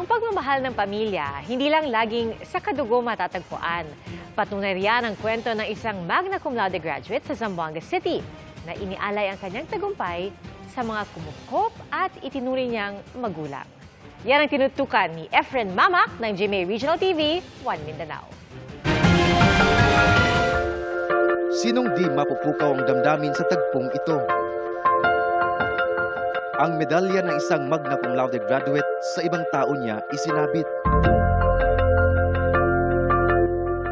Ang pagmamahal ng pamilya, hindi lang laging sa kadugo matatagpuan. Patunay riyan ang kwento ng isang magna cum laude graduate sa Zamboanga City na inialay ang kanyang tagumpay sa mga kumukop at itinuring niyang magulang. Yan ang tinutukan ni Efren Mamak ng GMA Regional TV, One Mindanao. Sinong di mapupukaw ang damdamin sa tagpong ito? Ang medalya ng isang magna cum laude graduate sa ibang tao niya isinabit.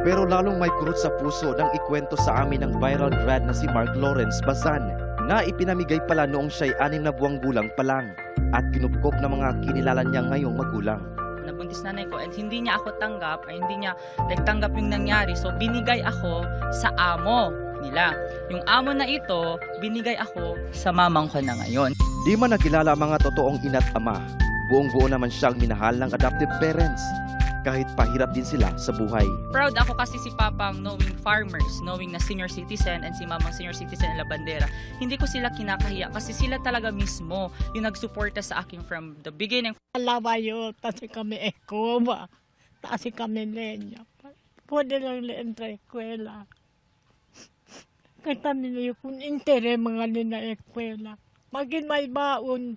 Pero lalong may kurot sa puso nang ikwento sa amin ng viral grad na si Mark Lawrence Bazan na ipinamigay pala noong siya'y anim na buwang gulang pa lang at kinupkop ng mga kinilala niya ngayong magulang. nabuntis nanay ko and hindi niya ako tanggap ay hindi niya like tanggap yung nangyari so binigay ako sa amo nila yung amo na ito binigay ako sa mamang ko na ngayon Di man nakilala ang mga totoong ina't ama, buong buo naman siyang minahal ng adoptive parents kahit pahirap din sila sa buhay. proud ako kasi si papang knowing farmers knowing na senior citizen and si mamang senior citizen na bandera hindi ko sila kinakahiya kasi sila talaga mismo yung nagsuporta sa akin from the beginning Alabayo, tasi kami ekoma, tasi kami lenya. Pwede lang leen sa eskwela. Kita nila kung intere mga nina eskwela. Magin may baon,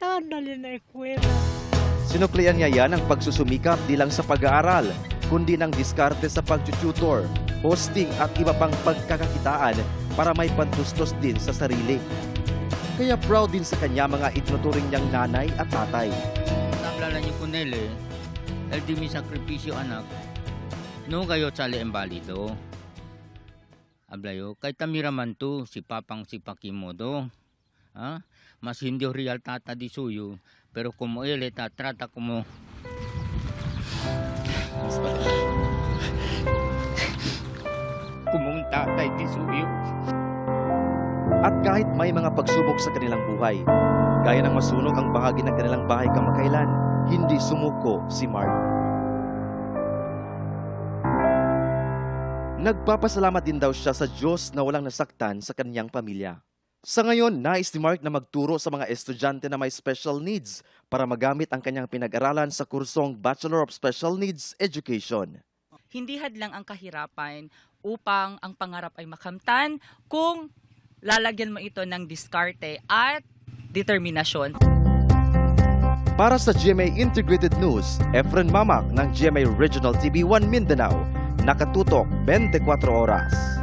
tanda na eskwela. Sinuklian niya yan ang pagsusumikap di lang sa pag-aaral, kundi ng diskarte sa pag-tutor, hosting at iba pang pagkakakitaan para may pantustos din sa sarili. Kaya proud din sa kanya mga itinuturing niyang nanay at tatay. Naklala niyo po Nele, el di mi sakripisyo anak, no kayo sali embalido. Ablayo, kay tamiraman to, si papang si Pakimodo. Ha? Mas hindi real tata di suyo, pero como ele tatrata como kumong tatay di suyo. At kahit may mga pagsubok sa kanilang buhay, gaya ng masunog ang bahagi ng kanilang bahay kamakailan, hindi sumuko si Mark. Nagpapasalamat din daw siya sa Diyos na walang nasaktan sa kanyang pamilya. Sa ngayon, nais ni Mark na magturo sa mga estudyante na may special needs para magamit ang kanyang pinag-aralan sa kursong Bachelor of Special Needs Education. hindi hadlang ang kahirapan upang ang pangarap ay makamtan kung lalagyan mo ito ng diskarte at determinasyon. Para sa GMA Integrated News, Efren Mamak ng GMA Regional TV 1 Mindanao, nakatutok 24 oras.